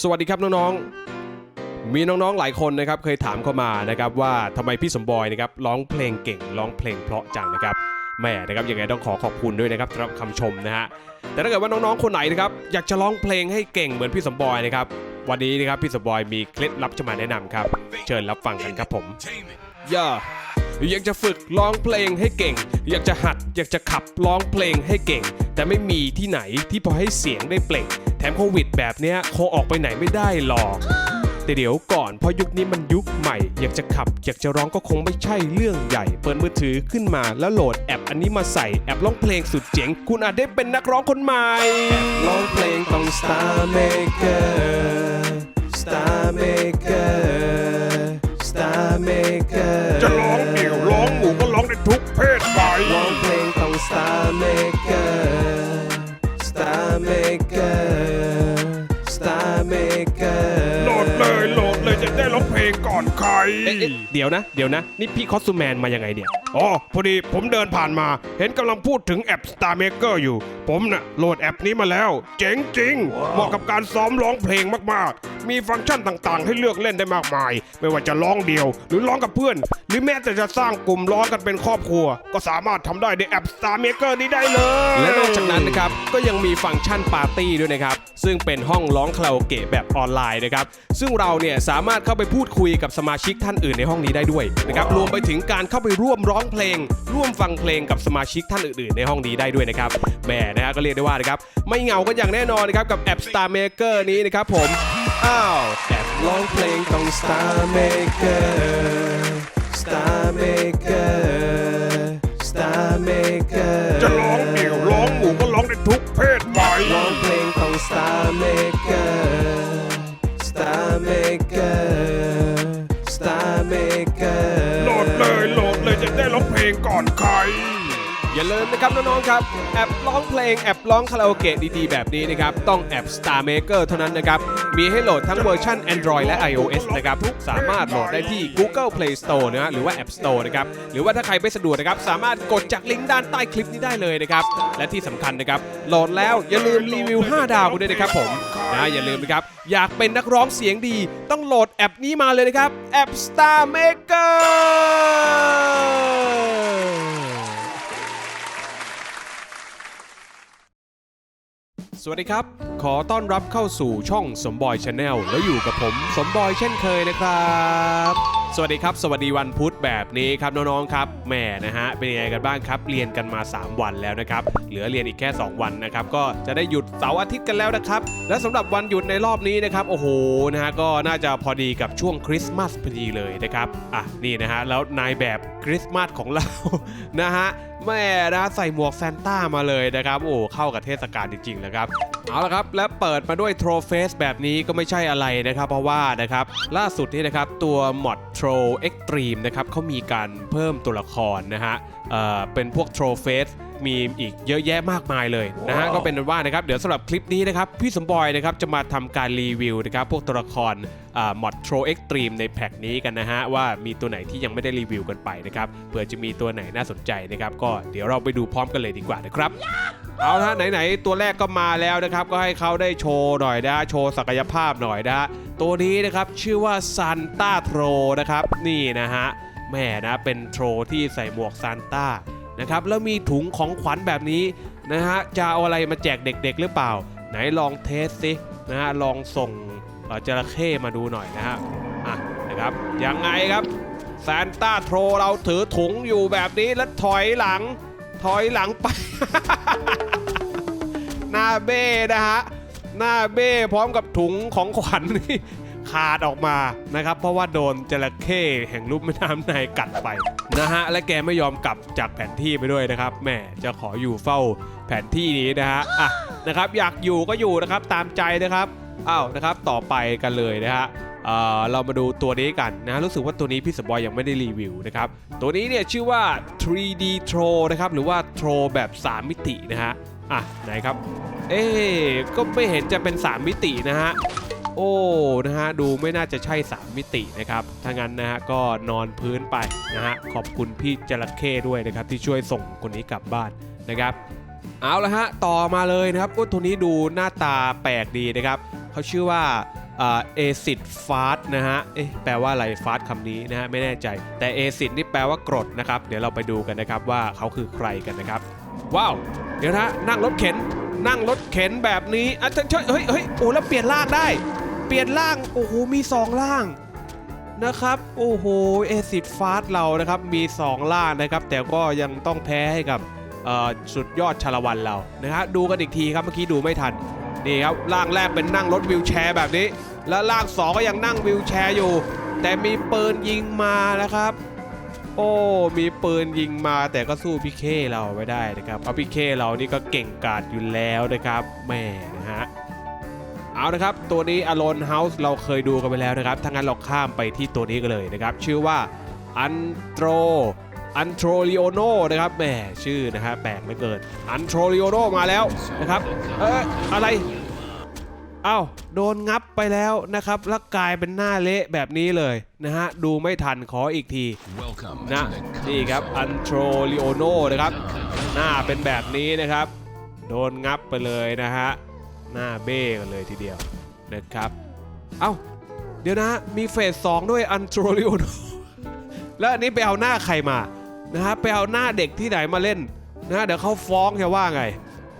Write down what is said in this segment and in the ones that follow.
สวัสดีครับน้องๆ มีน้องๆหลายคนนะครับเคยถามเข้ามานะครับว่าทำไมพี่สมบอยนะครับร้องเพลงเก่งร้องเพลงเพราะจังนะครับแหม่นะครับยังไงต้องขอขอบคุณด้วยนะครับสำหรับคำชมนะฮะแต่ถ้าเกิดว่าน้องๆคนไหนนะครับอยากจะร้องเพลงให้เก่งเหมือนพี่สมบอยนะครับวันนี้นะครับพี่สมบอยมีเคล็ดลับจะมาแนะนำครับ เชิญรับฟังกันครับผมย่า อยากจะฝึกร้องเพลงให้เก่ง อยากจะหัดอยากจะขับร้องเพลงให้เก่ง แต่ไม่มีที่ไหนที่พอให้เสียงได้เปล่ง แถมโควิดแบบเนี้ยคงออกไปไหนไม่ได้หรอกแต่เดี๋ยวก่อนเพราะยุคนี้มันยุคใหม่ อยากจะขับ อยากจะร้องก็คงไม่ใช่เรื่องใหญ่ เปิดมือถือขึ้นมาแล้วโหลดแอปอันนี้มาใส่แอปร้องเพลงสุดเจ๋ง คุณอาจได้เป็นนักร้องคนใหม่ร้องเพลงต้อง Star Maker Star Maker Star Maker จะร้องเดี่ยวร้องหมู่ก็ร้องได้ทุกเพศไปร้องเพลงต้อง Star Maker Star Maker Star Maker โหลดเลยโหลดเลยจะได้ร้องเพลงก่อนใคร เอ๊ะเอ๊ะเดี๋ยวนะ เดี๋ยวนะ นี่พี่คอสตูแมนมายังไงเนี่ย อ๋อ พอดีผมเดินผ่านมา เห็นกำลังพูดถึงแอป Star Maker อยู่ ผมน่ะโหลดแอปนี้มาแล้ว เจ๋งจริง เหมาะกับการซ้อมร้องเพลงมากๆ มีฟังก์ชันต่างๆ ให้เลือกเล่นได้มากมาย ไม่ว่าจะร้องเดียว หรือร้องกับเพื่อน หรือแม้แต่จะสร้างกลุ่มร้องกันเป็นครอบครัว ก็สามารถทำได้ในแอป Star Maker นี้ได้เลย และนอกจากนั้นนะครับ ก็ยังมีฟังก์ชันปาร์ตี้ด้วยนะครับ ซึ่งเป็นห้องร้องคาราโอเกะแบบออนไลน์นะครับ ซึ่งเราเนี่ยสามารถเข้าไปพูดคุยกับสมาชิกท่านอื่นในห้องนี้ได้ด้วยนะครับรวมไปถึงการเข้าไปร่วมร้องเพลง ร่วมฟังเพลงกับสมาชิกท่านอื่นๆ ในห้องนี้ได้ด้วยนะครับแหมนะฮะก็เรียกได้ว่านะครับไม่เหงากันอย่างแน่นอนนะครับกับแอป Star Maker นี้นะครับผมอ้าวแอปร้องเพลงต้อง Star Maker Star Maker Star Maker จะร้องเดี่ยวร้องหมู่ก็ร้องได้ทุกเพศไปร้องเพลงของ Star Maker Star Maker ร้องเพลงก่อนใคร อย่าลืมนะครับน้องๆครับแอปร้องเพลงแอปร้องคาราโอเกะดีๆ แบบนี้นะครับ ต้องแอป Star Maker เท่านั้นนะครับ มีให้โหลดทั้งเวอร์ชัน Android และ iOS นะครับสามารถโหลดได้ที่ Google Play Store นะฮะหรือว่า App Store นะครับหรือว่าถ้าใครไม่สะดวกนะครับสามารถกดจากลิงก์ด้านใต้คลิปนี้ได้เลยนะครับและที่สำคัญนะครับโหลดแล้วอย่าลืมรีวิว 5 ดาวกันด้วยนะครับผมนะอย่าลืมนะครับอยากเป็นนักร้องเสียงดี ต้องโหลดแอปนี้มาเลยนะครับแอป Star Maker สวัสดีครับ ขอต้อนรับเข้าสู่ช่องสมบอยชาแนลแล้วอยู่กับผมสมบอยเช่นเคยนะครับ สวัสดีครับ สวัสดีวันพุธแบบนี้ครับน้องๆครับแหมนะฮะเป็นยังไงกันบ้างครับ เรียนกันมา 3 วันแล้วนะครับ เหลือเรียนอีกแค่ 2 วันนะครับ ก็จะได้หยุดเสาร์อาทิตย์กันแล้วนะครับ และสำหรับวันหยุดในรอบนี้นะครับโอ้โหนะฮะก็น่าจะพอดีกับช่วงคริสต์มาสพอดีเลยนะครับอะนี่นะฮะแล้วนายแบบคริสต์มาสของเรานะฮะ แม่นะใส่หมวกแซนต้ามาเลยนะครับโอ้เข้ากับเทศกาลจริงๆนะครับเอาละครับและเปิดมาด้วยโทรเฟสแบบนี้ก็ไม่ใช่อะไรนะครับเพราะว่านะครับล่าสุดนี้นะครับตัวมอดโทรเอ็กตรีมนะครับเขามีการเพิ่มตัวละครนะฮะเอ่อเป็นพวกโทรเฟส มีอีกเยอะแยะมากมายเลยนะฮะก็เป็นว่านะครับเดี๋ยวสำหรับคลิปนี้นะครับพี่สมบอยนะครับจะมาทำการรีวิวนะครับพวกตัวละครมอดโทรเอ็กตรีมในแพ็กนี้กันนะฮะว่ามีตัวไหนที่ยังไม่ได้รีวิวกันไปนะครับเผื่อจะมีตัวไหนน่าสนใจนะครับก็เดี๋ยวเราไปดูพร้อมกันเลยดีกว่านะครับเอาละไหนๆตัวแรกก็มาแล้วนะครับก็ให้เขาได้โชว์หน่อยนะโชว์ศักยภาพหน่อยนะตัวนี้นะครับชื่อว่าซันต้าโทรนะครับนี่นะฮะแม่นะเป็นโทรที่ใส่หมวกซันต้า นะครับแล้วมีถุงของขวัญแบบนี้นะฮะจะเอาอะไรมาแจกเด็กๆ หรือเปล่า ไหนลองเทสสินะฮะลองส่งจระเข้มาดูหน่อยนะฮะอะนะครับยังไงครับซานต้าโทรเราถือถุงอยู่แบบนี้แล้วถอยหลัง ถอยหลังไป หน้าเบ้นะฮะหน้าเบ้พร้อมกับถุงของขวัญนี่ ขาดออกมานะครับ เพราะว่าโดนจระเข้แห่งรูปแม่น้ำนายกัดไปนะฮะและแกไม่ยอมกลับจากแผนที่ไปด้วยนะครับแหม่จะขออยู่เฝ้าแผนที่นี้นะฮะอะนะครับอยากอยู่ก็อยู่นะครับตามใจนะครับอ้าวนะครับต่อไปกันเลยนะฮะเอ่อเรามาดูตัวนี้กันนะรู้สึกว่าตัวนี้พี่สบอยยังไม่ได้รีวิวนะครับตัวนี้เนี่ยชื่อว่า 3D Tro นะครับหรือว่า Tro แบบ 3 มิตินะฮะอะไหนครับเอ๊ก็ไม่เห็นจะเป็น 3 มิตินะฮะ โอ้นะฮะดูไม่น่าจะใช่ 3 มิตินะครับถ้างั้นนะฮะก็นอนพื้นไปนะฮะขอบคุณพี่จระเข้ด้วยนะครับที่ช่วยส่งคนนี้กลับบ้านนะครับ เอาละฮะต่อมาเลยนะครับโอ้ตัวนี้ดูหน้าตาแปลกดีนะครับเขาชื่อว่าเอซิดฟาสนะฮะเอ๊ะแปลว่าอะไรฟาสคำนี้นะฮะไม่แน่ใจ แต่เอซิดนี่แปลว่ากรดนะครับ เดี๋ยวเราไปดูกันนะครับว่าเขาคือใครกันนะครับ ว้าว เดี๋ยวนะนั่งรถเข็น นั่งรถเข็นแบบนี้อะเฮ้ยเฮ้ยเฮ้ยโอ้แล้วเปลี่ยนร่างได้ เปลี่ยนร่าง โอ้โห มีสองร่างนะครับ โอ้โห เอซิดฟาสเรานะครับ มี 2 ล่างนะครับ แต่ก็ยังต้องแพ้ให้กับสุดยอดชาละวันเรานะฮะดูกันอีกทีครับเมื่อกี้ดูไม่ทัน นี่ครับร่างแรกเป็นนั่งรถวิวแชร์แบบนี้ แล้วร่างสองก็ยังนั่งวิวแชร์อยู่ แต่มีปืนยิงมานะครับ โอ้ มีปืนยิงมาแต่ก็สู้พี่เคเราไม่ได้นะครับเพราะพี่เคเรานี่ก็เก่งกาจอยู่แล้วนะครับแม่นะฮะ เอานะครับ ตัวนี้ Alone House เราเคยดูกันไปแล้วนะครับถ้างั้นเราข้ามไปที่ตัวนี้กันเลยนะครับ ชื่อว่าอันโตรอันโทรลิโอโนนะครับแหมชื่อนะฮะแปลกไม่เกินอันโทรลิโอโนมาแล้วนะครับ เอ้ยอะไรเอ้าโดนงับไปแล้วนะครับแล้วกลายเป็นหน้าเละแบบนี้เลยนะฮะ ดูไม่ทันขออีกที Welcome นะ to the นี่ครับอันโทรลิโอโนนะครับ หน้าเป็นแบบนี้นะครับ โดนงับไปเลยนะฮะ หน้าเบ้กันเลยทีเดียวนะครับ เอ้า เดี๋ยวนะ มีเฟสสองด้วยอันโทรลิโอโนแล้วอันนี้ไปเอาหน้าใครมานะฮะไปเอาหน้าเด็กที่ไหนมาเล่นนะเดี๋ยวเขาฟ้องจะว่าไง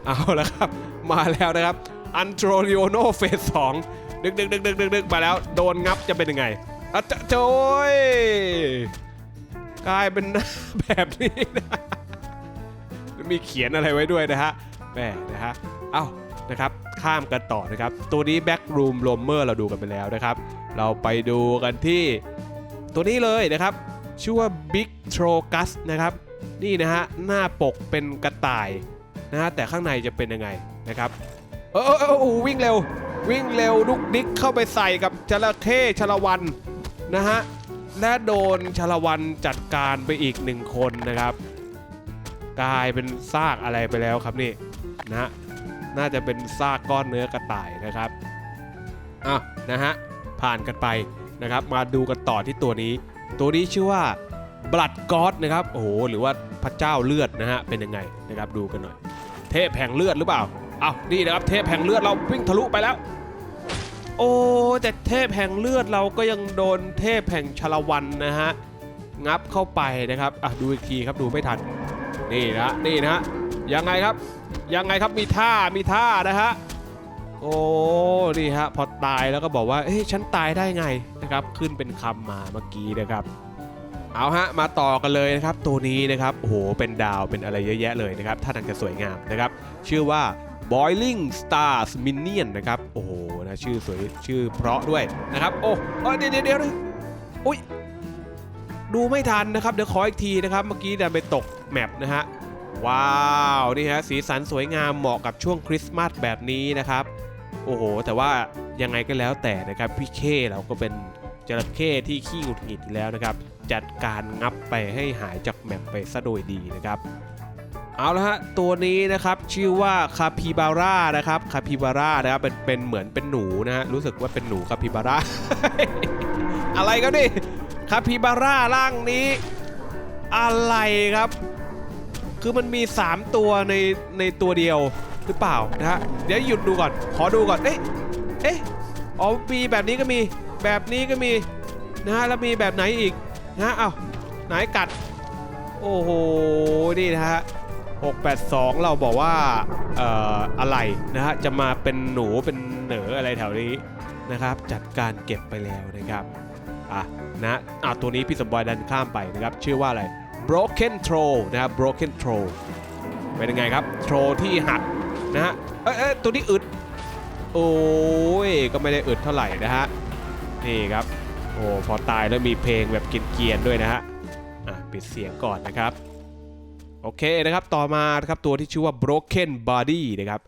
เอาละครับ มาแล้วนะครับอันโทรลิโอโนเฟสสองดึกดึกดึกดึกดึกดึกมาแล้วโดนงับจะเป็นยังไงอะจะโจยกลายเป็นหน้าแบบนี้นะมีเขียนอะไรไว้ด้วยนะฮะแหมนะฮะ เอ้า นะครับ ข้ามกันต่อนะครับ ตัวนี้ Backroom r o m e r เราดูกันไปแล้วนะครับ เราไปดูกันที่ตัวนี้เลยนะครับ ชื่อว่า Big Trogus นะครับ นี่นะฮะ หน้าปกเป็นกระต่ายนะฮะ แต่ข้างในจะเป็นยังไงนะครับเออเออเออโอ้โหวิ่งเร็ว วิ่งเร็วดุกดิกเข้าไปใส่กับจระเข้ชาละวันนะฮะ และโดนชาละวันจัดการไปอีกหนึ่งคนนะครับ กลายเป็นซากอะไรไปแล้วครับนี่นะฮะ น่าจะเป็นซากก้อนเนื้อกระต่ายนะครับอะนะฮะผ่านกันไปนะครับ มาดูกันต่อที่ตัวนี้ ตัวนี้ชื่อว่า Blood God นะครับโอ้โหหรือว่าพระเจ้าเลือดนะฮะเป็นยังไงนะครับดูกันหน่อย เทพแห่งเลือดหรือเปล่าอ้าวนี่นะครับเทพแห่งเลือดเราวิ่งทะลุไปแล้ว โอ้แต่เทพแห่งเลือดเราก็ยังโดนเทพแห่งชลวันนะฮะงับเข้าไปนะครับอะดูอีกทีครับดูไม่ทันนี่นะนี่นะฮะยังไงครับ ยังไงครับมีท่ามีท่านะฮะโอ้นี่ฮะพอตายแล้วก็บอกว่าเอ้ยฉันตายได้ไงนะครับขึ้นเป็นคำมาเมื่อกี้นะครับ เอาฮะมาต่อกันเลยนะครับ ตัวนี้นะครับโอ้โหเป็นดาวเป็นอะไรเยอะแยะเลยนะครับท่าทางจะสวยงามนะครับ ชื่อว่า Boiling Stars Minion นะครับโอ้โหนะชื่อสวยชื่อเพราะด้วยนะครับ โอ้เอ้ยเดี๋ยวเดี๋ยวเดี๋ยวอุ้ยดูไม่ทันนะครับเดี๋ยวขออีกทีนะครับ เมื่อกี้ดันไปตกแมปนะฮะ ว้าวนี่ฮะสีสันสวยงามเหมาะกับช่วงคริสต์มาสแบบนี้นะครับ โอ้โห แต่ว่ายังไงก็แล้วแต่นะครับพี่เคเราก็เป็นจระเข้ที่ขี้หงุดหงิดแล้วนะครับ จัดการงับไปให้หายจากแมปไปซะโดยดีนะครับเอาละฮะตัวนี้นะครับชื่อว่าคาปิบาร่านะครับคาปิบาร่านะครับเป็นเป็นเหมือนเป็นหนูนะฮะรู้สึกว่าเป็นหนูคาปิบาร่าอะไรก็ดิคาปิบาร่าร่างนี้ อะไรครับ คือมันมี 3 ตัวในในตัวเดียวหรือเปล่านะฮะเดี๋ยวหยุดดูก่อน ขอดูก่อน เอ๊ะเอ๊ะอ๋อมีแบบนี้ก็มีแบบนี้ก็มีนะฮะแล้วมีแบบไหนอีกนะฮะเอ้าไหนกัด โอ้โห นี่นะฮะ 682 เราบอกว่าเอ่ออะไรนะฮะ จะมาเป็นหนูเป็นเหนืออะไรแถวนี้นะครับ จัดการเก็บไปแล้วนะครับ อะนะอะตัวนี้พี่สมบอยดันข้ามไปนะครับ ชื่อว่าอะไร broken troll นะครับ broken troll เป็นยังไงครับ troll ที่หักนะฮะเอ้ยเอ้ยตัวนี้อึด โอ้ย ก็ไม่ได้อึดเท่าไหร่นะฮะ นี่ครับ โอ้พอตายแล้วมีเพลงแบบเกียนๆด้วยนะฮะ อะ ปิดเสียงก่อนนะครับ โอเคนะครับ ต่อมานะครับตัวที่ชื่อว่า broken body นะครับ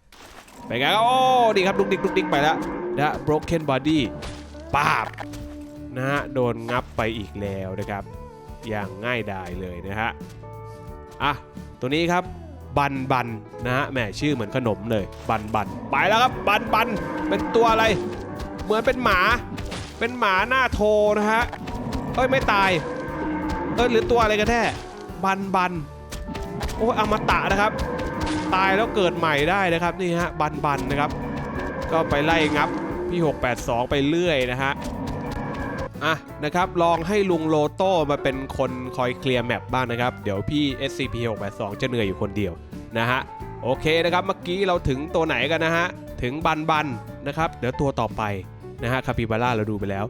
เป็นไงครับโอ้นี่ครับดุกดิกดุกดิกไปแล้วนะฮะ broken body ปาบนะฮะ โดนงับไปอีกแล้วนะครับ อย่างง่ายดายเลยนะฮะอะตัวนี้ครับบันบันนะฮะแหมชื่อเหมือนขนมเลยบันบันไปแล้วครับบันบันเป็นตัวอะไร เหมือนเป็นหมา เป็นหมาหน้าโทนะฮะเอ้ยไม่ตายเอ้ยหรือตัวอะไรกันแท้บันบันโอ้ยอมตะนะครับ ตายแล้วเกิดใหม่ได้นะครับนี่ฮะบันบันนะครับ ก็ไปไล่งับพี่ 682 ไปเรื่อยนะฮะ อะนะครับลองให้ลุงโลโต้มาเป็นคนคอยเคลียร์แมปบ้างนะครับ เดี๋ยวพี่ SCP 682จะเหนื่อยอยู่คนเดียวนะฮะโอเคนะครับเมื่อกี้เราถึงตัวไหนกันนะฮะถึงบันบันนะครับเดี๋ยวตัวต่อไปนะฮะคาปิบาร่าเราดูไปแล้ว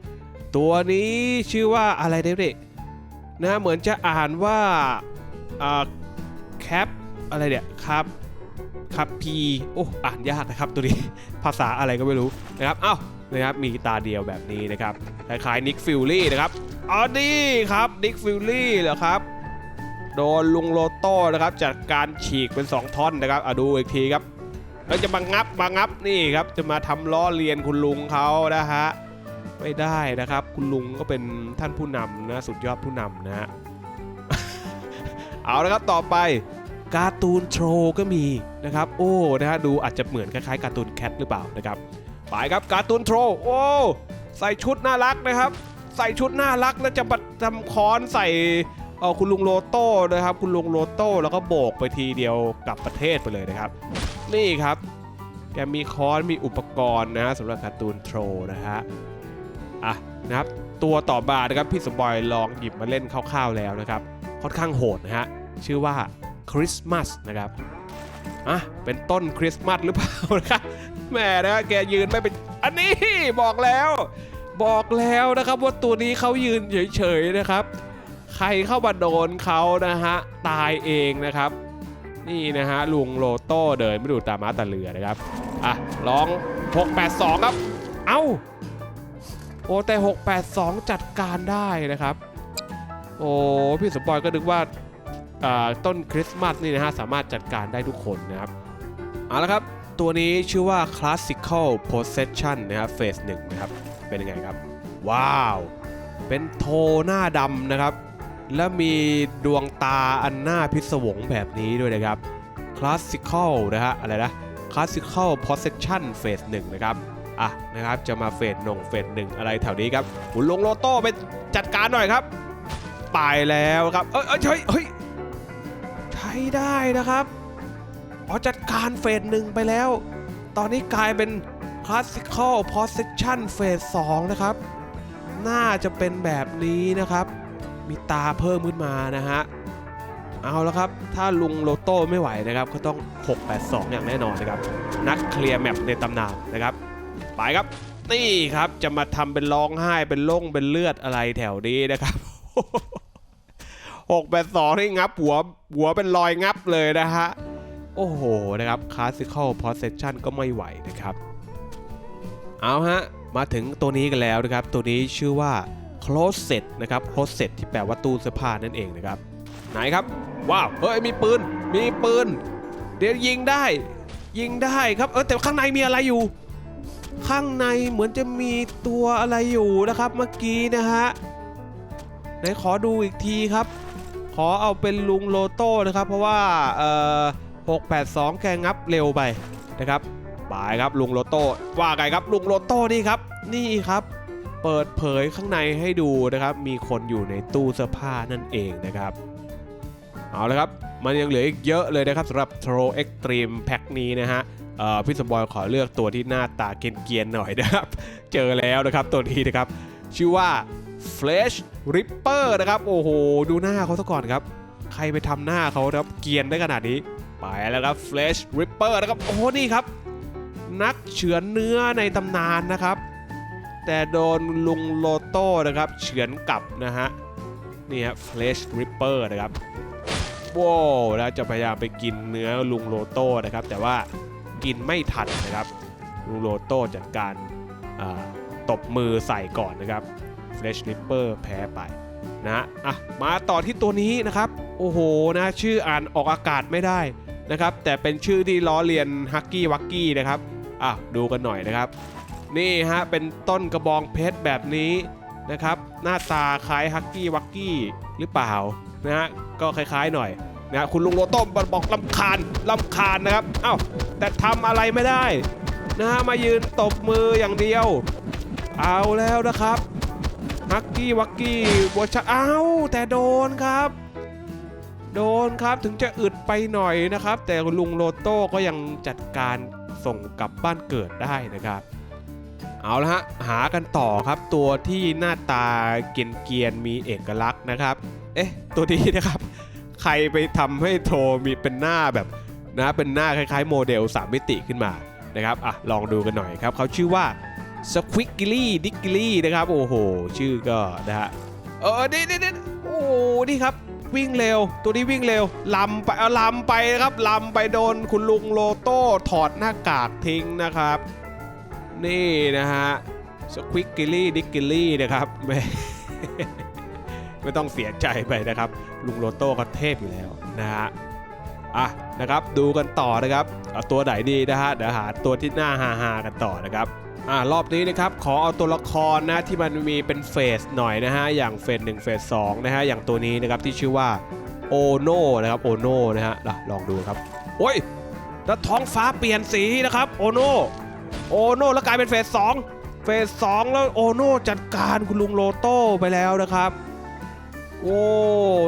ตัวนี้ชื่อว่าอะไรเด็กๆนะเหมือนจะอ่านว่าอ่าแคปอะไรเนี่ยครับครับพีโอ้อ่านยากนะครับตัวนี้ภาษาอะไรก็ไม่รู้นะครับเอ้า นะครับมีตาเดียวแบบนี้นะครับคล้ายๆนิกฟิลลี่นะครับอ๋อนี่ครับนิกฟิลลี่เหรอครับโดนลุงโลโต้นะครับจัดการฉีกเป็น 2 ท่อนนะครับอะดูอีกทีครับแล้วจะมางับมางับนี่ครับจะมาทำล้อเลียนคุณลุงเขานะฮะไม่ได้นะครับ คุณลุงก็เป็นท่านผู้นำนะสุดยอดผู้นำนะฮะเอาละครับต่อไปการ์ตูนโทรก็มีนะครับ โอ้นะฮะดูอาจจะเหมือนคล้ายๆการ์ตูนแคทหรือเปล่านะครับ ไปครับการ์ตูนโทรโอ้ใส่ชุดน่ารักนะครับ ใส่ชุดน่ารักแล้วจะมาทำคอนใส่เออคุณลุงโลโต้นะครับ คุณลุงโลโต้แล้วก็โบกไปทีเดียวกลับประเทศไปเลยนะครับ นี่ครับ แกมีคอนมีอุปกรณ์นะฮะสำหรับการ์ตูนโทรนะฮะอะนะครับตัวต่อมานะครับพี่สมบอยลองหยิบมาเล่นคร่าวๆแล้วนะครับ ค่อนข้างโหดนะฮะชื่อว่าคริสต์มาสนะครับอะเป็นต้นคริสต์มาสหรือเปล่านะครับ แหม่นะแกยืนไม่เป็นอันนี้บอกแล้ว บอกแล้วนะครับว่าตัวนี้เขายืนเฉยๆนะครับ ใครเข้ามาโดนเขานะฮะตายเองนะครับ นี่นะฮะลุงโลโต้เดินไม่ดูตาม้าตาเรือนะครับอะลอง 682 ครับ เอ้าโอ้แต่ 682 จัดการได้นะครับ โอ้พี่สมบอยก็นึกว่าต้นคริสต์มาสนี่นะฮะสามารถจัดการได้ทุกคนนะครับเอาละครับ ตัวนี้ชื่อว่า Classical Possession นะครับเฟสหนึ่งนะครับ เป็นยังไงครับ ว้าว เป็นโทหน้าดำนะครับ และมีดวงตาอันหน้าพิศวงแบบนี้ด้วยนะครับ Classical นะฮะอะไรนะ Classical Possession เฟสหนึ่งนะครับอะนะครับจะมาเฟสหนงเฟสหนึ่งอะไรแถวนี้ครับหุ่นลงโลโต้ไปจัดการหน่อยครับไปแล้วครับเอ้ยเอ้ยเฮ้ยเฮ้ยใช้ได้นะครับ อ๋อจัดการเฟสหนึ่งไปแล้ว ตอนนี้กลายเป็น Classical Possession เฟส2นะครับ น่าจะเป็นแบบนี้นะครับ มีตาเพิ่มขึ้นมานะฮะ เอาแล้วครับ ถ้าลุงโลโต้ไม่ไหวนะครับ ก็ต้อง 682 อย่างแน่นอนนะครับ นักเคลียร์แมปในตำนานนะครับ ไปครับ นี่ครับจะมาทำเป็นร้องไห้เป็นล่งเป็นเลือดอะไรแถวนี้นะครับ6 8 2นี่งับหัวหัวเป็นรอยงับเลยนะฮะ โอ้โหนะครับ classical possession ก็ไม่ไหวนะครับ เอาฮะ มาถึงตัวนี้กันแล้วนะครับ ตัวนี้ชื่อว่า closet นะครับ closet ที่แปลว่าตู้เสื้อผ้านั่นเองนะครับ ไหนครับ ว้าว เฮ้ย มีปืน มีปืน เดี๋ยวยิงได้ ยิงได้ครับ เออแต่ข้างในมีอะไรอยู่ ข้างในเหมือนจะมีตัวอะไรอยู่นะครับเมื่อกี้นะฮะ ไหนขอดูอีกทีครับ ขอเอาเป็นลุงโลโต้นะครับ เพราะว่า เอ่อ 682 แกงับเร็วไปนะครับบายครับลุงโลโต้ว่าไงครับลุงโลโต้นี่ครับนี่ครับ เปิดเผยข้างในให้ดูนะครับ มีคนอยู่ในตู้เสื้อผ้านั่นเองนะครับ เอาละครับ มันยังเหลืออีกเยอะเลยนะครับสำหรับ Troll Extreme Pack นี้นะฮะพี่สมบอยขอเลือกตัวที่หน้าตาเกียนๆหน่อยนะครับ เจอแล้วนะครับตัวนี้นะครับ ชื่อว่า Flash Ripper นะครับ โอ้โห ดูหน้าเขาซะก่อนครับ ใครไปทำหน้าเขาครับเกียนได้ขนาดนี้ ไปแล้วครับ Flash Ripper นะครับ โอ้โหนี่ครับ นักเฉือนเนื้อในตำนานนะครับ แต่โดนลุงโลโต้นะครับเฉือนกลับนะฮะ นี่ฮะ Flash Ripper นะครับว้าวแล้วจะพยายามไปกินเนื้อลุงโลโต้นะครับ แต่ว่ากินไม่ทันนะครับ ลุงโลโต้จัดการตบมือใส่ก่อนนะครับ Flash Ripper แพ้ไปนะฮะอะมาต่อที่ตัวนี้นะครับ โอ้โหนะ ชื่ออ่านออกอากาศไม่ได้ นะครับ แต่เป็นชื่อที่ล้อเลียนฮักกี้วักกี้นะครับอะดูกันหน่อยนะครับ นี่ฮะเป็นต้นกระบองเพชรแบบนี้นะครับ หน้าตาคล้ายฮักกี้วักกี้หรือเปล่านะฮะก็คล้ายๆหน่อยนะฮะคุณลุงโลต้มบอกลำคาญลำคาญนะครับเอ้าแต่ทำอะไรไม่ได้นะฮะมายืนตบมืออย่างเดียว เอาแล้วนะครับฮักกี้วักกี้เวชันอ้าวแต่โดนครับ โดนครับถึงจะอึดไปหน่อยนะครับ แต่ลุงโลโต้ก็ยังจัดการส่งกลับบ้านเกิดได้นะครับ เอาละฮะหากันต่อครับตัวที่หน้าตาเกรียนมีเอกลักษณ์นะครับ เอ๊ะตัวนี้นะครับ ใครไปทำให้โทมีเป็นหน้าแบบนะเป็นหน้าคล้ายๆ โมเดล 3 มิติขึ้นมานะครับอะลองดูกันหน่อยครับเขาชื่อว่า Squiggly Diggly นะครับ โอ้โห ชื่อก็นะฮะเออนี่นี่นี่โอ้นี่ครับ วิ่งเร็ว ตัวนี้วิ่งเร็วลำไปเอาลำไปนะครับลำไปโดนคุณลุงโลโต้ถอดหน้ากากทิ้งนะครับ นี่นะฮะสควิกกิลี่ดิกกิลี่นะครับไม่ไม่ต้องเสียใจไปนะครับ ลุงโลโต้ก็เทพอยู่แล้วนะฮะอะนะครับดูกันต่อนะครับเอาตัวไหนดีนะฮะเดี๋ยวหาตัวที่หน่าฮาฮาๆกันต่อนะครับ อ่ารอบนี้นะครับขอเอาตัวละครนะที่มันมีเป็นเฟสหน่อยนะฮะอย่างเฟส1เฟส2นะฮะอย่างตัวนี้นะครับที่ชื่อว่าโอโนนะครับโอโนนะฮะลองดูครับโอ้ยแล้วท้องฟ้าเปลี่ยนสีนะครับโอโนโอโน่แล้วกลายเป็นเฟสสองเฟสสองแล้วโอโน่จัดการคุณลุงโลโต้ไปแล้วนะครับโอ้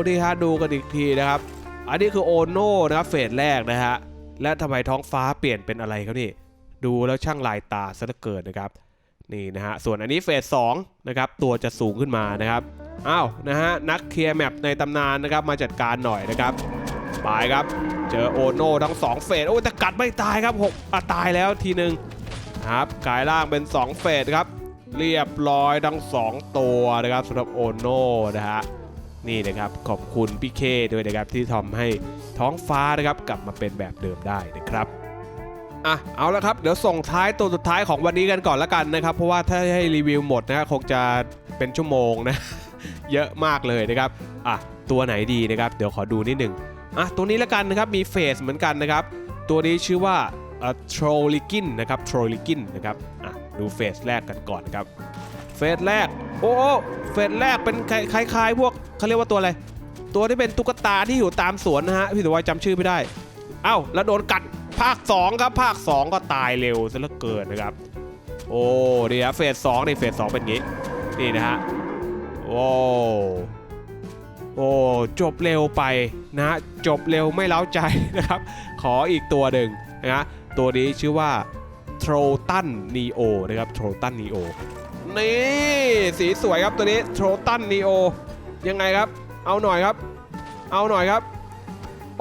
ดีฮะดูกันอีกทีนะครับ อันนี้คือโอโน่นะครับเฟสแรกนะฮะและทำไมท้องฟ้าเปลี่ยนเป็นอะไรครับนี่ ดูแล้วช่างลายตาซะเหลือเกินนะครับนี่นะฮะส่วนอันนี้เฟสสองนะครับตัวจะสูงขึ้นมานะครับอ้าวนะฮะนักเคลียร์แมปในตำนานนะครับมาจัดการหน่อยนะครับไปครับ เจอโอโน่ทั้งสองเฟสโอ้แต่กัดไม่ตายครับหกอะตายแล้วทีหนึ่งครับกลายร่างเป็น 2 เฟสครับ เรียบร้อยทั้ง 2 ตัวนะครับสำหรับโอโน่นะฮะนี่นะครับขอบคุณพี่เคด้วยนะครับที่ทำให้ท้องฟ้านะครับกลับมาเป็นแบบเดิมได้นะครับ อะเอาละครับเดี๋ยวส่งท้ายตัวสุดท้ายของวันนี้กันก่อนละกันนะครับ เพราะว่าถ้าให้รีวิวหมดนะคงจะเป็นชั่วโมงนะ เยอะมากเลยนะครับอะตัวไหนดีนะครับเดี๋ยวขอดูนิดหนึ่งอะตัวนี้ละกันนะครับมีเฟสเหมือนกันนะครับ ตัวนี้ชื่อว่าโทรลิกินนะครับโทรลิกินนะครับอะดูเฟสแรกกันก่อนนะครับเฟสแรกโอ้โอ้เฟสแรกเป็นคล้ายคล้ายๆ พวกเขาเรียกว่าตัวอะไรตัวที่เป็นตุ๊กตาที่อยู่ตามสวนนะฮะพี่ถือว่าจำชื่อไม่ได้เอ้าแล้วโดนกัด ภาค 2 ครับภาค 2 ก็ตายเร็วซะเหลือเกินนะครับ โอ้ดีฮะเฟสสองในเฟสสองเป็นอย่างงี้ นี่นะฮะโอ้โอ้จบเร็วไปนะ จบเร็วไม่เล้าใจนะครับ ขออีกตัวหนึ่งนะฮะตัวนี้ชื่อว่า t r o t a n Neo นะครับ t r o t a n Neo นี่ สีสวยครับตัวนี้ t r o t a n Neo ยังไงครับ เอาหน่อยครับ เอาหน่อยครับ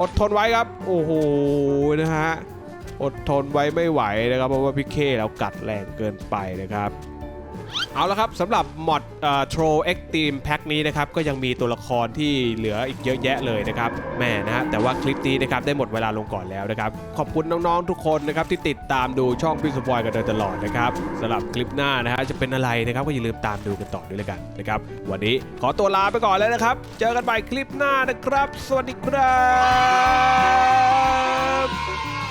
อดทนไว้ครับ โอ้โหนะฮะอดทนไว้ไม่ไหวนะครับเพราะว่าพี่เคเรากัดแรงเกินไปนะครับ เอาละครับสำหรับมอดโทรเอ็กซ์ตีมแพ็คนี้นะครับ ก็ยังมีตัวละครที่เหลืออีกเยอะแยะเลยนะครับแม่นะฮะแต่ว่าคลิปนี้นะครับได้หมดเวลาลงก่อนแล้วนะครับ ขอบคุณน้องๆทุกคนนะครับที่ติดตามดูช่องพี่สปอยกันโดยตลอดนะครับสำหรับคลิปหน้านะฮะจะเป็นอะไรนะครับก็อย่าลืมตามดูกันต่อด้วยละกันนะครับวันนี้ขอตัวลาไปก่อนแล้วนะครับ เจอกันใหม่คลิปหน้านะครับ สวัสดีครับ